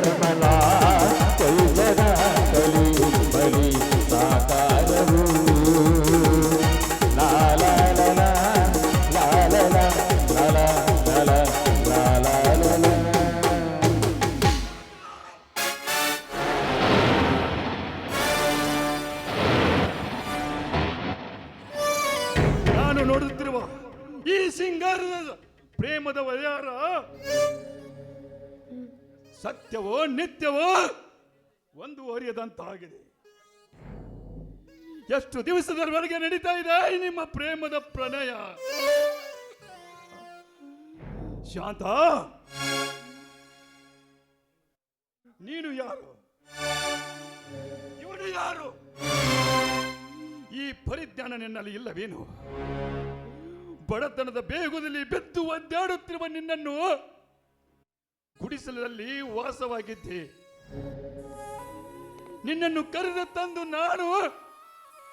মালা ಸತ್ಯವೋ ನಿತ್ಯವೋ ಒಂದು ಒರಿಯದಂತಾಗಿದೆ ಎಷ್ಟು ದಿವಸದವರೆಗೆ ನಡೀತಾ ಇದೆ ನಿಮ್ಮ ಪ್ರೇಮದ ಪ್ರಣಯ? ಶಾಂತ, ನೀನು ಯಾರು? ಇವನು ಯಾರು? ಈ ಪರಿಜ್ಞಾನ ನಿನ್ನಲ್ಲಿ ಇಲ್ಲವೇನು? ಬಡತನದ ಬೇಗುದಲ್ಲಿ ಬೆದ್ದು ಒದ್ದಾಡುತ್ತಿರುವ ನಿನ್ನನ್ನು ಗುಡಿಸಲಲ್ಲಿ ವಾಸವಾಗಿದ್ದೆ. ನಿನ್ನನ್ನು ಕರೆದ ತಂದು ನಾನು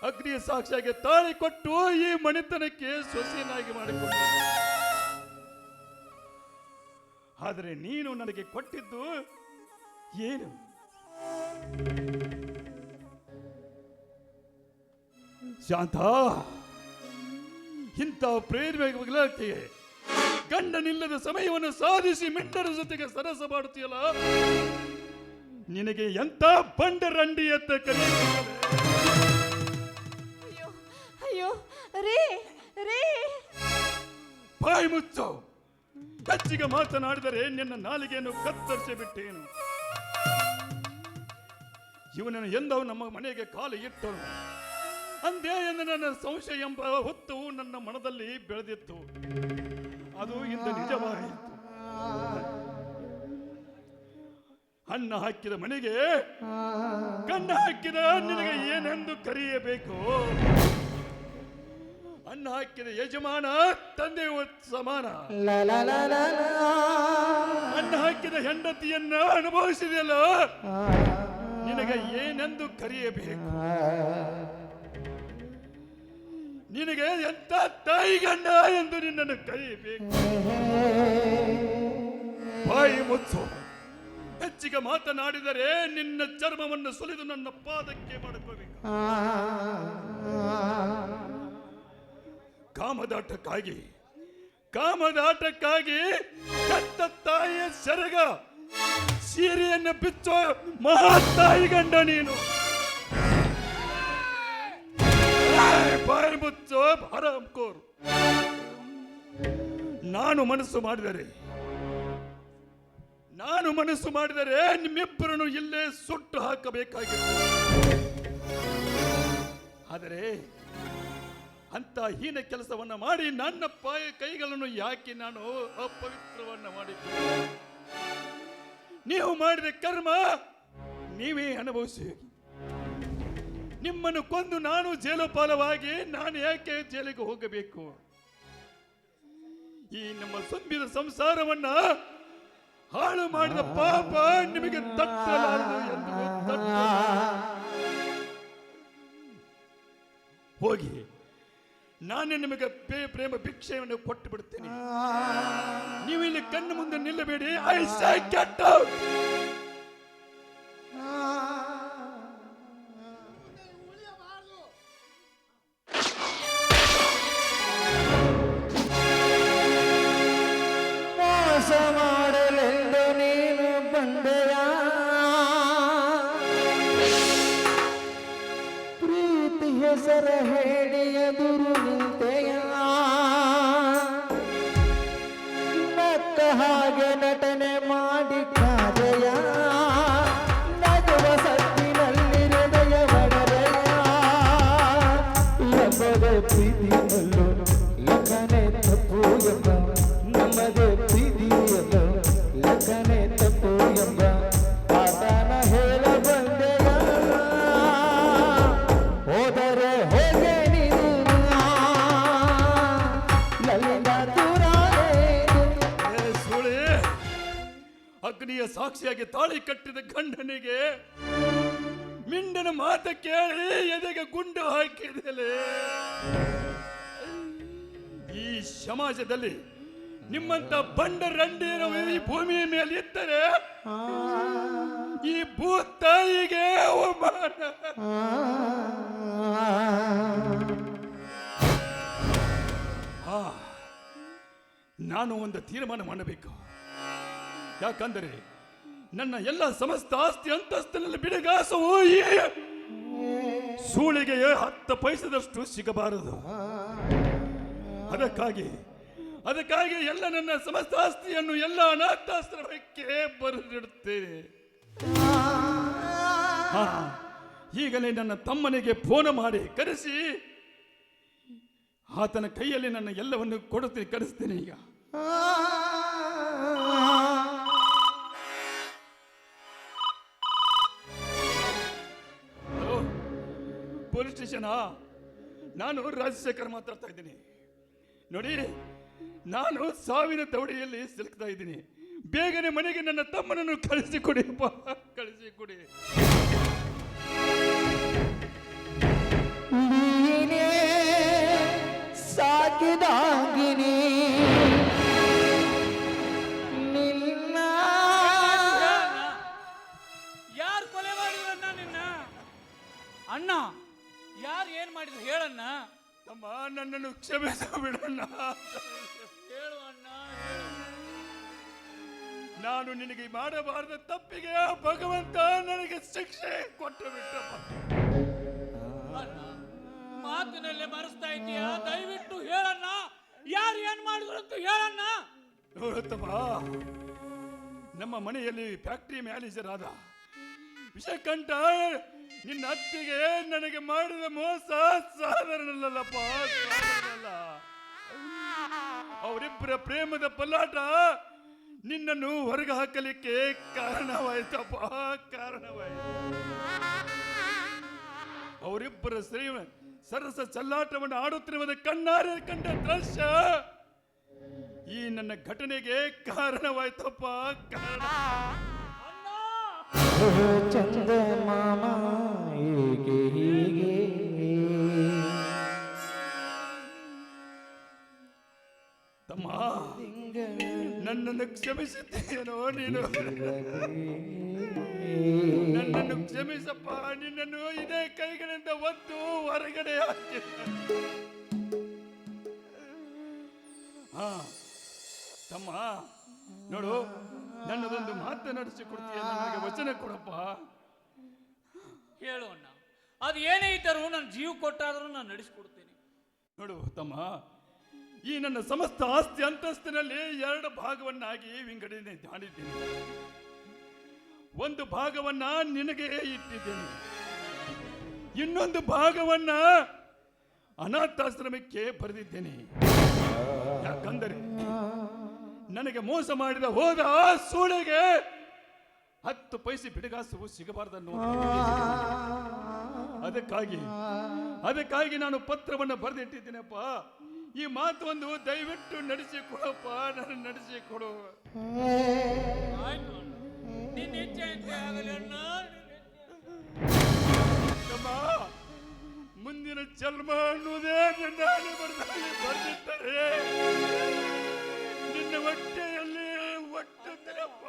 ಅಗ್ನಿಯ ಸಾಕ್ಷಿಯಾಗಿ ತಾಳಿ ಕೊಟ್ಟು ಈ ಮನೆತನಕ್ಕೆ ಸೊಸೆಯನ್ನಾಗಿ ಮಾಡಿಕೊಂಡೆ. ಆದರೆ ನೀನು ನನಗೆ ಕೊಟ್ಟಿದ್ದು ಏನು? ಶಾಂತ, ಇಂಥ ಪ್ರೇರಣೆಗೆ ಗಂಡನಿಲ್ಲದ ಸಮಯವನ್ನು ಸಾಧಿಸಿ ಮಿಟ್ಟರ ಜೊತೆಗೆ ಸರಸ ಮಾಡುತ್ತೀಯಲ್ಲ? ನಿನಗೆ ಎಂತ ಬಂಡರಂಡಿ ಅಂತ ಕರೆಯುತ್ತಾರೆ ಅಯ್ಯೋ ಅಯ್ಯೋ ರೇ ರೇ. ಬಾಯಿ ಮುಚ್ಚು. ಕಚ್ಚಿಗೆ ಮಾತನಾಡಿದರೆ ನಿನ್ನ ನಾಲಿಗೆಯನ್ನು ಕತ್ತರಿಸಿ ಬಿಟ್ಟೇನು? ಇವನನ್ನು ಎಂದವು ನಮ್ಮ ಮನೆಗೆ ಕಾಲು ಇಟ್ಟನು. ಅಂದೇ ಎಂದು ನನ್ನ ಸಂಶಯ ಎಂಬ ಹೊತ್ತು ನನ್ನ ಮನದಲ್ಲಿ ಬೆಳೆದಿತ್ತು. ಅದು ಇಂದು ನಿಜವಾಯಿತು. ಅನ್ನ ಹಾಕಿದ ಮನೆಗೆ ಕಣ್ಣ ಹಾಕಿದ ನಿನಗೆ ಏನೆಂದು ಕರೆಯಬೇಕು? ಅನ್ನ ಹಾಕಿದ ಯಜಮಾನ ತಂದೆ ಸಮಾನ. ಅನ್ನ ಹಾಕಿದ ಹೆಂಡತಿಯನ್ನ ಅನುಭವಿಸಿದೆಯಲ್ಲ? ನಿನಗೆ ಏನೆಂದು ಕರೆಯಬೇಕು? ನಿನಗೆ ಎಂತ ತಾಯಿ ಗಂಡ ಎಂದು ನಿನ್ನನ್ನು ಕರೆಯಬೇಕು? ಬಾಯಿ ಮುಚ್ಚು. ಹೆಚ್ಚಿಗೆ ಮಾತನಾಡಿದರೆ ನಿನ್ನ ಚರ್ಮವನ್ನು ಸುಲಿದು ನನ್ನ ಪಾದಕ್ಕೆ ಮಾಡಿಕೋಬೇಕು. ಕಾಮದಾಟಕ್ಕಾಗಿ ಕಾಮದಾಟಕ್ಕಾಗಿ ಕತ್ತ ತಾಯಿಯ ಸೆರಗ ಸೀರೆಯನ್ನು ಬಿಚ್ಚೋ ಮಹಾತಾಯಿ ಗಂಡ ನೀನು. ಬಾಯಿ ಭಾರ ಹರಾಮ್ಕೋರ್ ನಾನು ಮನಸ್ಸು ಮಾಡಿದರೆ, ನಾನು ಮನಸ್ಸು ಮಾಡಿದರೆ ನಿಮ್ಮಿಬ್ಬರನ್ನು ಇಲ್ಲೇ ಸುಟ್ಟು ಹಾಕಬೇಕಾಗಿತ್ತು. ಆದರೆ ಅಂತ ಹೀನ ಕೆಲಸವನ್ನ ಮಾಡಿ ನನ್ನ ಪಾಯ ಕೈಗಳನ್ನು ಯಾಕೆ ನಾನು ಅಪವಿತ್ರವನ್ನ ಮಾಡಿದ್ದೆ. ನೀವು ಮಾಡಿದ ಕರ್ಮ ನೀವೇ ಅನುಭವಿಸಿ ನಿಮ್ಮನ್ನು ಕೊಂದು ನಾನು ಜೇಲುಪಾಲವಾಗಿ, ನಾನು ಯಾಕೆ ಜೈಲಿಗೆ ಹೋಗಬೇಕು? ಈ ನಮ್ಮ ಸಂಬಿದ ಸಂಸಾರವನ್ನ ಹಾಳು ಮಾಡಿದ ಪಾಪ ನಿಮಗೆ. ಹೋಗಿ, ನಾನು ನಿಮಗೆ ಪ್ರೇಮ ಭಿಕ್ಷೆಯನ್ನು ಕೊಟ್ಟು ಬಿಡ್ತೇನೆ. ನೀವು ಇಲ್ಲಿ ಕಣ್ಣು ಮುಂದೆ ನಿಲ್ಲಬೇಡಿ. ಐ ಸೈ ಹಾಗೆ ನಟನೆ ಅಗ್ನಿಯ ಸಾಕ್ಷಿಯಾಗಿ ತಾಳಿ ಕಟ್ಟಿದ ಗಂಡನಿಗೆ ಮಿಂಡನ ಮಾತ ಕೇಳಿ ಎದೆಗೆ ಗುಂಡು ಹಾಕಿದಲೆ? ಈ ಸಮಾಜದಲ್ಲಿ ನಿಮ್ಮಂತ ಬಂಡ ರಂಡೀರ ಈ ಭೂಮಿಯ ಮೇಲೆ ಇದ್ದರೆ ಈ ಭೂತಾಯಿಗೆ ಅವಮಾನ. ನಾನು ಒಂದು ತೀರ್ಮಾನ ಮಾಡಬೇಕು. ಯಾಕಂದರೆ ನನ್ನ ಎಲ್ಲ ಸಮಸ್ತ ಆಸ್ತಿ ಅಂತಸ್ತಿನಲ್ಲಿ ಬಿಡಗಾಸ ಸೂಳಿಗೆ ಹತ್ತು ಪೈಸದಷ್ಟು ಸಿಗಬಾರದು. ಅದಕ್ಕಾಗಿ ಅದಕ್ಕಾಗಿ ಎಲ್ಲ ನನ್ನ ಸಮಸ್ತ ಆಸ್ತಿಯನ್ನು ಎಲ್ಲ ಅನಾಥಾಶ್ರಮಕ್ಕೆ ಬರೆದಿಡುತ್ತೇನೆ. ಈಗಲೇ ನನ್ನ ತಮ್ಮನಿಗೆ ಫೋನ್ ಮಾಡಿ ಕರೆಸಿ. ಆತನ ಕೈಯಲ್ಲಿ ನನ್ನ ಎಲ್ಲವನ್ನು ಕೊಡುತ್ತೀನಿ, ಕರೆಸ್ತೇನೆ ಈಗ. ಸ್ಟೇಷನಾ ನಾನು ರಾಜಶೇಖರ್ ಮಾತಾಡ್ತಾ ಇದ್ದೀನಿ. ನೋಡಿ, ನಾನು ಸಾವಿನ ದೌಡಿಯಲ್ಲಿ ಸಿಲುಕ್ತಾ ಇದ್ದೀನಿ. ಬೇಗನೆ ಮನೆಗೆ ನನ್ನ ತಮ್ಮನನ್ನು ಕಳಿಸಿಕೊಡಿ ಅಪ್ಪ. ಕಳಿಸಿಕೊಡಿ ನಿನಗೆ ಮಾಡಬಾರದ ತಪ್ಪಿಗೆ ಆ ಭಗವಂತ ನನಗೆ ಶಿಕ್ಷೆ ಕೊಟ್ಟು ಬಿಟ್ಟಪ್ಪ ಮಾತಿನಲ್ಲೇ ಮರೆಸ್ತಾ ಇದೀಯಾ ದಯವಿಟ್ಟು ಹೇಳಣ್ಣ. ಯಾರು ಏನ್ ಮಾಡಿದ್ರು ಅಂತ ಹೇಳಣ್ಣ. ನಮ್ಮ ಮನೆಯಲ್ಲಿ ಫ್ಯಾಕ್ಟರಿ ಮ್ಯಾನೇಜರ್ ಆದ. ವಿಷಕಂಠ ನಿನ್ನ ಅತ್ತಿಗೆ ನನಗೆ ಮಾಡಿದ ಮೋಸ ಸಾಧಾರಣಲ್ಲಪ್ಪ ಸಾಧಾರಣಲ್ಲ ಅವರಿಬ್ಬರ ಪ್ರೇಮದ ಪಲ್ಲಾಟ ನಿನ್ನನ್ನು ಹೊರಗೆ ಹಾಕಲಿಕ್ಕೆ ಕಾರಣವಾಯ್ತಪ್ಪ ಕಾರಣವಾಯ್ತು. ಅವರಿಬ್ಬರ ಶ್ರೀ ಸರಸ ಚಲ್ಲಾಟವನ್ನು ಆಡುತ್ತಿರುವುದು ಕಣ್ಣಾರೆ ಕಂಡ ದೃಶ್ಯ ಈ ನನ್ನ ಘಟನೆಗೆ ಕಾರಣವಾಯ್ತಪ್ಪ ಕಾರಣ. ಚಂದ ಮಾಮ ಹೀಗೆ ಹೀಗೆ? ನನ್ನನ್ನು ಕ್ಷಮಿಸುತ್ತೇನೋ ನೀನು? ನನ್ನನ್ನು ಕ್ಷಮಿಸಪ್ಪ ನಿನ್ನನ್ನು ಇದೇ ಕೈಗಳಿಂದ ಒತ್ತು ಹೊರಗಡೆ ಹಾಕಿ. ಹಾ ತಮ್ಮ ನೋಡು ನನ್ನದೊಂದು ನಡೆಸಿ ಕೊಡ್ತೀಯ ನನಗೆ ವಚನ ಕೊಡಪ್ಪ. ಹೇಳು ಅಣ್ಣ. ಅದು ಏನೇ ಇದ್ದರೂ ನನ್ನ ಜೀವ ಕೊಟ್ಟಾದರೂ ನಾನು ನಡೆಸ್ಕೊಡ್ತೀನಿ. ನೋಡು ತಮ್ಮ ಈ ನನ್ನ ಸಮಸ್ತ ಆಸ್ತಿ ಅಂತಸ್ತಿನಲ್ಲಿ ಎರಡು ಭಾಗವನ್ನಾಗಿ ವಿಂಗಡಣೆ ಮಾಡಿದ್ದೇನೆ. ಒಂದು ಭಾಗವನ್ನ ನಿನಗೆ ಇಟ್ಟಿದ್ದೇನೆ. ಇನ್ನೊಂದು ಭಾಗವನ್ನ ಅನಾಥಾಶ್ರಮಕ್ಕೆ ಬರೆದಿದ್ದೇನೆ. ಯಾಕಂದರೆ ನನಗೆ ಮೋಸ ಮಾಡಿದ ಹೋದ ಆ ಸೂಳೆಗೆ ಹತ್ತು ಪೈಸೆ ಬಿಡಗಾಸವು ಸಿಗಬಾರ್ದನ್ನು ಅದಕ್ಕಾಗಿ ಅದಕ್ಕಾಗಿ ನಾನು ಪತ್ರವನ್ನು ಬರೆದಿಟ್ಟಿದ್ದೀನಪ್ಪ. ಈ ಮಾತು ಒಂದು ದಯವಿಟ್ಟು ನಡೆಸಿಕೊಡಪ್ಪ ನಾನು ನಡೆಸಿಕೊಡು. ಆಯ್ತು ಅಣ್ಣ ನಿನ್ನ ಇಚ್ಛೆ ಅಂತೆ ಆಗಲಿ ಅಣ್ಣ. ಮುಂದಿನ ಜನ್ಮ ಅನ್ನುವುದೇ ನನ್ನ ಬರದಲ್ಲಿ ಬರೆದಿದ್ದರೆ ನಿನ್ನ ಹೊಟ್ಟೆಯಲ್ಲಿ ಒಟ್ಟುತ್ತೇನಪ್ಪ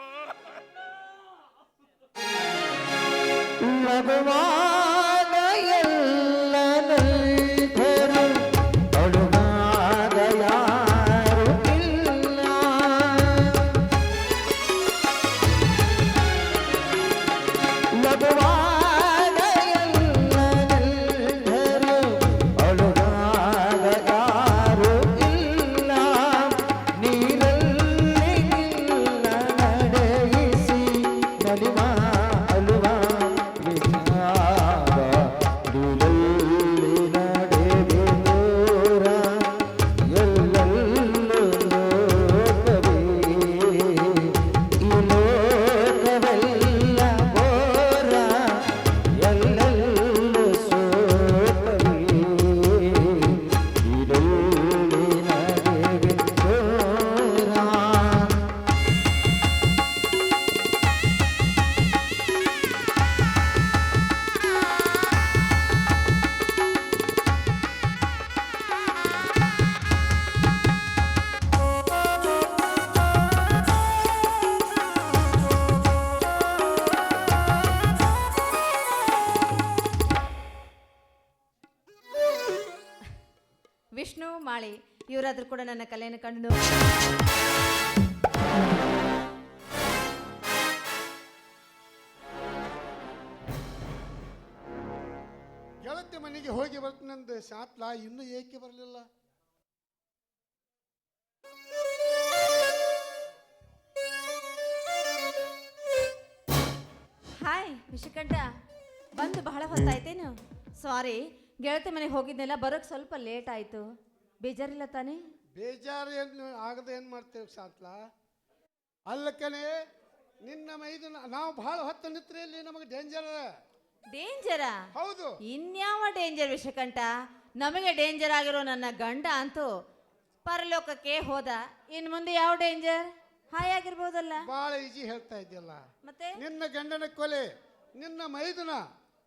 ಶಾತ್ಲ ಇನ್ನೂ ಏಕೆ ಬರಲಿಲ್ಲ? ಹಾಯ್ ವಿಷಕಂಠ ಬಂದು ಬಹಳ ಹೊತ್ತಾಯ್ತೇನು ಸಾರಿ ಗೆಳತಿ ಮನೆಗೆ ಹೋಗಿದ್ನೆಲ್ಲ ಬರೋಕ್ಕೆ ಸ್ವಲ್ಪ ಲೇಟ್ ಆಯಿತು. ಬೇಜಾರಿಲ್ಲ ತಾನೇ? ಬೇಜಾರು ಏನು ಆಗದೆ ಏನು ಮಾಡ್ತೇವೆ ಶಾತ್ಲ ಅಲ್ಲಕ್ಕನೆ ನಿನ್ನ ಮೈದು ನಾವು ಭಾಳ ಹೊತ್ತು ನಿತ್ರೆ ಇಲ್ಲಿ ನಮಗೆ ಡೇಂಜರ್ ಡೇಂಜರಾ ಹೌದು. ಇನ್ಯಾವ ಡೇಂಜರ್ ವಿಷಕಂಠ? ನಮಗೆ ಡೇಂಜರ್ ಆಗಿರೋ ನನ್ನ ಗಂಡ ಅಂತೂ ಪರಲೋಕಕ್ಕೆ ಹೋದ. ಇನ್ ಮುಂದೆ ಯಾವ ಡೇಂಜರ್ ಹಾಯಾಗಿರ್ಬೋದಲ್ಲ ಬಹಳ ಈಜಿ ಹೇಳ್ತಾ ಇದ್ಯಲ್ಲ ಮತ್ತೆ? ನಿನ್ನ ಗಂಡನ ಕೊಲೆ ನಿನ್ನ ಮೈದುನ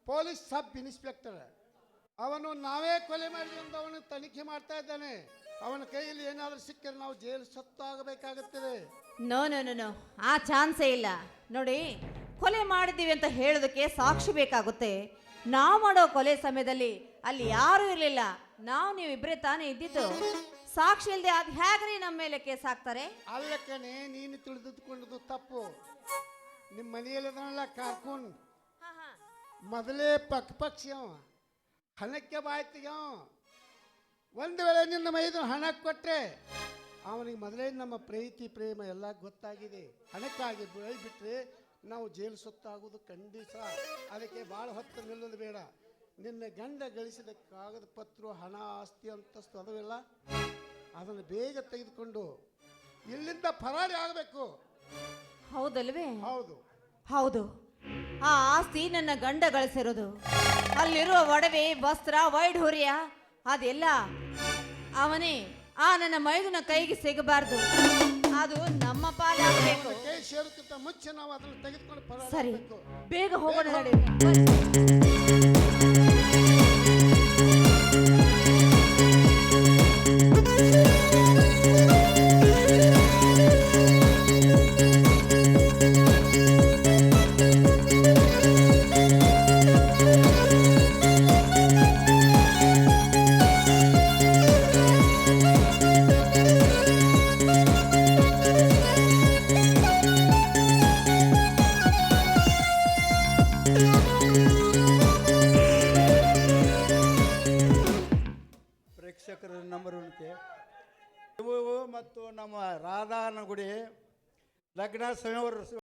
ಪೊಲೀಸ್ ಸಬ್ ಇನ್ಸ್ಪೆಕ್ಟರ್. ಅವನು ನಾವೇ ಕೊಲೆ ಮಾಡಿದ್ವಿ ಅಂತ ಅವನು ತನಿಖೆ ಮಾಡ್ತಾ ಇದ್ದಾನೆ. ಅವನ ಕೈಯಲ್ಲಿ ಏನಾದರೂ ಸಿಕ್ಕರೆ ನಾವು ಜೈಲು ಸತ್ತು ಆಗಬೇಕಾಗುತ್ತದೆ ನೋ ನೋ ನೋ ಆ ಚಾನ್ಸೇ ಇಲ್ಲ. ನೋಡಿ ಕೊಲೆ ಮಾಡಿದ್ದೀವಿ ಅಂತ ಹೇಳೋದಕ್ಕೆ ಸಾಕ್ಷಿ ಬೇಕಾಗುತ್ತೆ. ನಾವು ಮಾಡೋ ಕೊಲೆ ಸಮಯದಲ್ಲಿ ಅಲ್ಲಿ ಯಾರೂ ಇರಲಿಲ್ಲ. ನಾವು ನೀವಿಬ್ಬರೇ ತಾನೇ ಇದ್ದಿದ್ದು. ಸಾಕ್ಷಿ ಇಲ್ಲದೆ ಅದು ಹೇಗ್ರಿ ನಮ್ಮ ಮೇಲೆ ಕೇಸ್ ಹಾಕ್ತಾರೆ? ಕಣೆ ನೀನು ತಿಳಿದುಕೊಂಡದ್ದು ತಪ್ಪು. ನಿಮ್ಮ ಮನೆಯಲ್ಲಿದನಲ್ಲ ಕಾರ್ಕೂನ್. ಮೊದಲೇ ಪಕ್ ಪಕ್ಷಿ ಅವ. ಹಣಕ್ಕೆ ಬಾಯ್ತಿಗೆ ಅವ. ಒಂದು ವೇಳೆ ನಿನ್ನ ಮೈದು ಹಣ ಕೊಟ್ಟರೆ ಅವನಿಗೆ ಮೊದಲೇ ನಮ್ಮ ಪ್ರೀತಿ ಪ್ರೇಮ ಎಲ್ಲ ಗೊತ್ತಾಗಿದೆ. ಹಣಕ್ಕಾಗಿ ಬಿಟ್ಟರೆ ನಾವು ಜೈಲು ಸುತ್ತಾಗೋದು ಖಂಡಿತ. ಅದಕ್ಕೆ ಭಾಳ ಹೊತ್ತು ನಿಲ್ಲೋದು ಬೇಡ. ನಿನ್ನ ಗಂಡ ಗಳಿಸಿದ ಕಾಗದ ಪತ್ರ ಹಣ ಆಸ್ತಿ ಅಂತಸ್ತು ಅದವೆಲ್ಲ ಅದನ್ನು ಬೇಗ ತೆಗೆದುಕೊಂಡು ಇಲ್ಲಿಂದ ಪರಾರಿ ಆಗಬೇಕು. ಹೌದಲ್ವೇ? ಹೌದು. ಹೌದು. ಆ ಆಸ್ತಿ ನನ್ನ ಗಂಡ ಗಳಿಸಿರೋದು. ಅಲ್ಲಿರುವ ಒಡವೆ ವಸ್ತ್ರ ವೈಢೂರ್ಯ ಅದೆಲ್ಲ ಅವನೇ ಆ ನನ್ನ ಮೈದುನ ಕೈಗೆ ಸಿಗಬಾರ್ದು. ಅದು ಪಾಲಾಗಬೇಕು. ಕೈ ಸೇರೋಕ್ಕಿಂತ ಮುಂಚೆ ನಾವು ಅದನ್ನು ತೆಗೆದುಕೊಂಡು ಫರಾರಿ ಸರಿ ಬೇಗ ಹೋಗೋಣ संवर